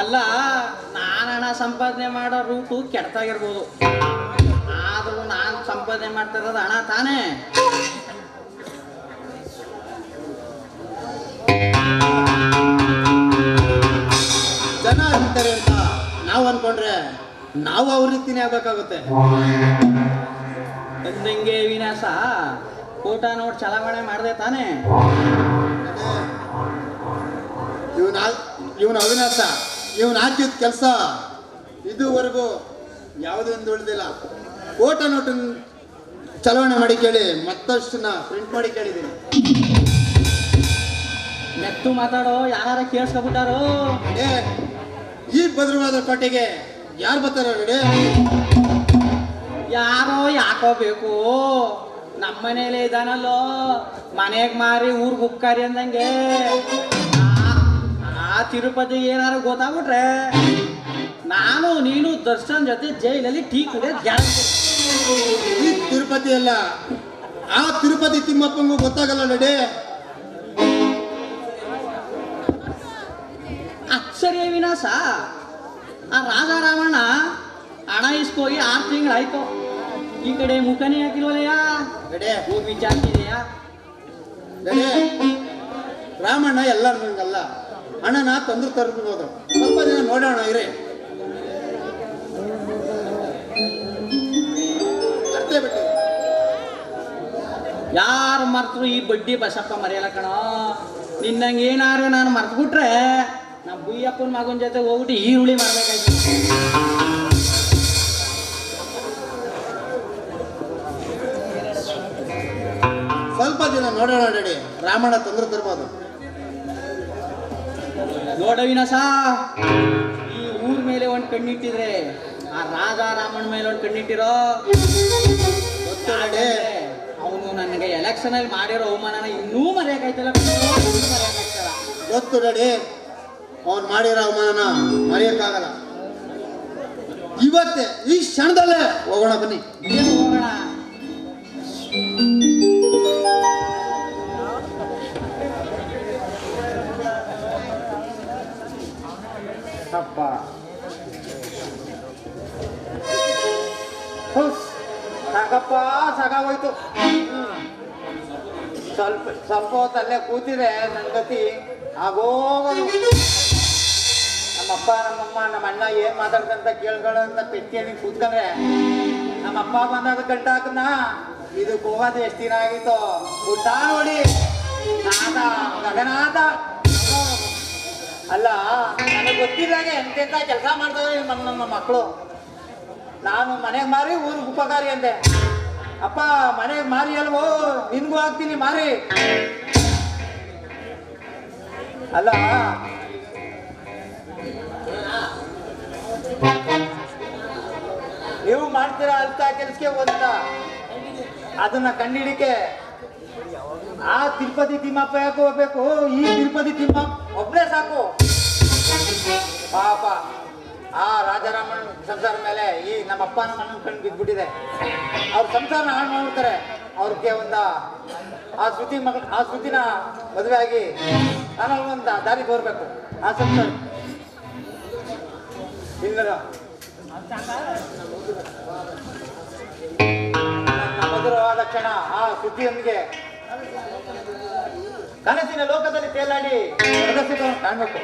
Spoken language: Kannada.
ಅಲ್ಲ ನಾನು ಹಣ ಸಂಪಾದನೆ ಮಾಡೋ ರೂಟು ಕೆಡ್ತಾಗಿರ್ಬೋದು ಆದರೂ ನಾನು ಸಂಪಾದನೆ ಮಾಡ್ತಾ ಇರೋದು ಹಣ ತಾನೇ. ಜನ ಅಂತಾರೆ ಅಂತ ನಾವು ಅನ್ಕೊಂಡ್ರೆ ನಾವು ಅವ್ರ ರೀತಿನೇ ಆಗ್ಬೇಕಾಗುತ್ತೆ. ಅಂದಂಗೆ ವಿನಾಶ ಊಟ ನೋಡಿ ಚಲಾವಣೆ ಮಾಡಿದೆ ತಾನೇ. ಇವನ್ ಇವನ್ ಅವಿನಾಶ. ಇವನ್ ಹಾಕಿದ ಕೆಲಸ ಇದುವರೆಗೂ ಯಾವುದೊಂದು ಉಳಿದಿಲ್ಲ ಓಟ ನೋಟನ್ನು ಚಲಾವಣೆ ಮಾಡಿ ಕೇಳಿ ಮತ್ತಷ್ಟನ್ನ ಪ್ರಿಂಟ್ ಮಾಡಿ ಕೇಳಿದ್ದೀನಿ. ನೆತ್ತು ಮಾತಾಡೋ ಯಾರ ಕೇಳಿಸ್ಕೊಬಿಟ್ಟಾರೋ? ಏ ಈ ಭದ್ರವಾದ ಪಟ್ಟಿಗೆ ಯಾರು ಬರ್ತಾರ ರೆಡಿ? ಯಾರೋ ಯಾಕೋ ಬೇಕು? ನಮ್ಮ ಮನೇಲೆ ಇದಾನಲ್ಲೋ? ಮನೆಗೆ ಮಾರಿ ಊರ್ಗ್ ಹುಕ್ಕಾರಿ ಅಂದಂಗೆ. ತಿರುಪತಿ ಏನಾರು ಗೊತ್ತಾಗ್ಬಿಟ್ರೆ ನಾನು ನೀನು ದರ್ಶನ್ ಜೊತೆ ಜೈಲಲ್ಲಿ ಟೀ ಕುಡಿಯೋದು ಗ್ಯಾರಂಟಿ ಈ ತಿರುಪತಿ ಅಲ್ಲ ಆ ತಿರುಪತಿ ತಿಮ್ಮಪ್ಪಂಗೂ ಗೊತ್ತಾಗಲ್ಲ ನಡಿ. ಅಕ್ಷರೇ ವಿನಾಶ. ಆ ರಾಜಾರಾಮಣ್ಣ ಹಣ ಇಸ್ಕೋಗಿ ಆರು ತಿಂಗಳಾಯ್ತು. ಈ ಕಡೆ ಮುಖನೇ ಹಾಕಿಲ್ವಲ್ಲಯ್ಯ? ರಾಮಣ್ಣ ಹೋಗಿ ವಿಚಾರಿಸಿದೆಯಾ ನಡಿ. ರಾಮಣ್ಣ ಎಲ್ಲ ನಾ ತಂದ್ರ ತರ್ಬೋದು ಸ್ವಲ್ಪ ದಿನ ನೋಡೋಣ, ಇರೇ. ಯಾರು ಮರ್ತರು ಈ ಬಡ್ಡಿ ಬಸಪ್ಪ ಮರೆಯಲ್ಲ ಕಣ? ನಿನ್ನಂಗೆ ಏನಾರು ನಾನು ಮರ್ತು ಬಿಟ್ರೆ ನಮ್ಮ ಬುಯ್ಯಪ್ಪನ ಮಗನ ಜೊತೆ ಹೋಗ್ಬಿಟ್ಟು ಈರುಳ್ಳಿ ಮಾಡ್ಬೇಕಾಯ್ತು ಸ್ವಲ್ಪ ದಿನ ನೋಡೋಣ, ನಡಿ. ರಾಮಣ್ಣ ತಂದ್ರೆ ತರ್ಬೋದು. ನೋಡ ವಿನಾಶ ಈ ಊರ್ ಮೇಲೆ ಒಂದ್ ಕಣ್ಣಿಟ್ಟಿದ್ರೆ, ಆ ರಾಜ ರಾಮಣ್ಣ ಮೇಲೆ ಒಂದ್ ಕಣ್ಣಿಟ್ಟಿರೋ ಅವನು ನನಗೆ ಎಲೆಕ್ಷನ್ ಅಲ್ಲಿ ಮಾಡಿರೋ ಅವಮಾನನ ಇನ್ನೂ ಮರೆಯಕ್ಕಾಯ್ತಲ್ಲ ಗೊತ್ತು ನಡಿ ಅವ್ನು ಮಾಡಿರೋ ಅವಮಾನ ಮರೆಯಕ್ಕಾಗಲ್ಲ. ಇವತ್ತೇ, ಈ ಕ್ಷಣದಲ್ಲೇ ಹೋಗೋಣ ಬನ್ನಿ. ಹುಸ್, ಸಾಕಪ್ಪ ಸಾಕಾಗೋಯ್ತು ಸ್ವಲ್ಪ ಸ್ವಲ್ಪ ಹೊತ್ತು ಅಲ್ಲೇ ಕೂತಿದ್ರೆ ನನ್ನ ಗತಿ ಆಗೋಗೋದು ನಮ್ಮಪ್ಪ ನಮ್ಮಮ್ಮ ನಮ್ಮ ಅಣ್ಣ ಏನ್ ಮಾತಾಡ್ತಂತ ಕೇಳ್ಕೊಳ್ಳೋಂತ ಪೆಟ್ಟಿಯಲ್ಲಿ ಕೂತ್ಕೊಂಡ್ರೆ ನಮ್ಮಪ್ಪ ಬಂದಾಗ ಗಂಟ ಹಾಕನ ಇದು ಹೋಗೋದು ಎಷ್ಟು ದಿನ ಆಗಿತ್ತು ಊಟ ನೋಡಿ ನಾದ ಗಗನಾಥ ಅಲ್ಲ, ನನಗೆ ಗೊತ್ತಿದ್ದಾಗ ಎಂತೆಂತ ಕೆಲಸ ಮಾಡ್ತಾರೆ ನಮ್ಮ ನಮ್ಮ ಮಕ್ಕಳು ನಾನು ಮನೆಗೆ ಮಾರಿ, ಊರಿಗೆ ಉಪಕಾರಿ ಅಂದೆ. ಅಪ್ಪ, ಮನೆಗೆ ಮಾರಿ ಅಲ್ವೋ? ನಿನ್ಗೂ ಹಾಕ್ತೀನಿ ಮಾರಿ. ಅಲ್ಲ, ನೀವು ಮಾಡ್ತೀರಾ ಅಂತ ಕೆಲಸಕ್ಕೆ ಹೋದ ಅದನ್ನ ಕಂಡಿಡಿಕೆ. ಆ ತಿರುಪತಿ ತಿಮ್ಮಪ್ಪ ಯಾಕೆ ಹೋಗ್ಬೇಕು? ಈ ತಿರುಪತಿ ತಿಮ್ಮ ಒಬ್ಬನೇ ಸಾಕು. ಪಾಪ, ಆ ರಾಜಾರಾಮನ್ ಸಂಸಾರ ಮೇಲೆ ಈ ನಮ್ಮ ಅಪ್ಪನ ಅಣ್ಣನ ಕಣ್ಣು ಬಿದ್ದ್ಬಿಟ್ಟಿದೆ ಅವ್ರ ಸಂಸಾರ ಹಾಳು ಮಾಡ್ಬಿಡ್ತಾರೆ. ಅವ್ರಿಗೆ ಒಂದ ಆ ಶ್ರುತಿ ಮಗ, ಆ ಶ್ರುತಿನ ಮದುವೆ ಆಗಿ ನಾನು ಒಂದು ದಾರಿ ತೋರ್ಬೇಕು. ಆ ಸಂಸಾರ. ಇಲ್ಲ ಮಧುರವಾದ ಕ್ಷಣ ಆ ಸುದ್ದಿಯೊಂದಿಗೆ ಕನಸಿನ ಲೋಕದಲ್ಲಿ ತೇಲಾಡಿ ಕಾಣಬೇಕು.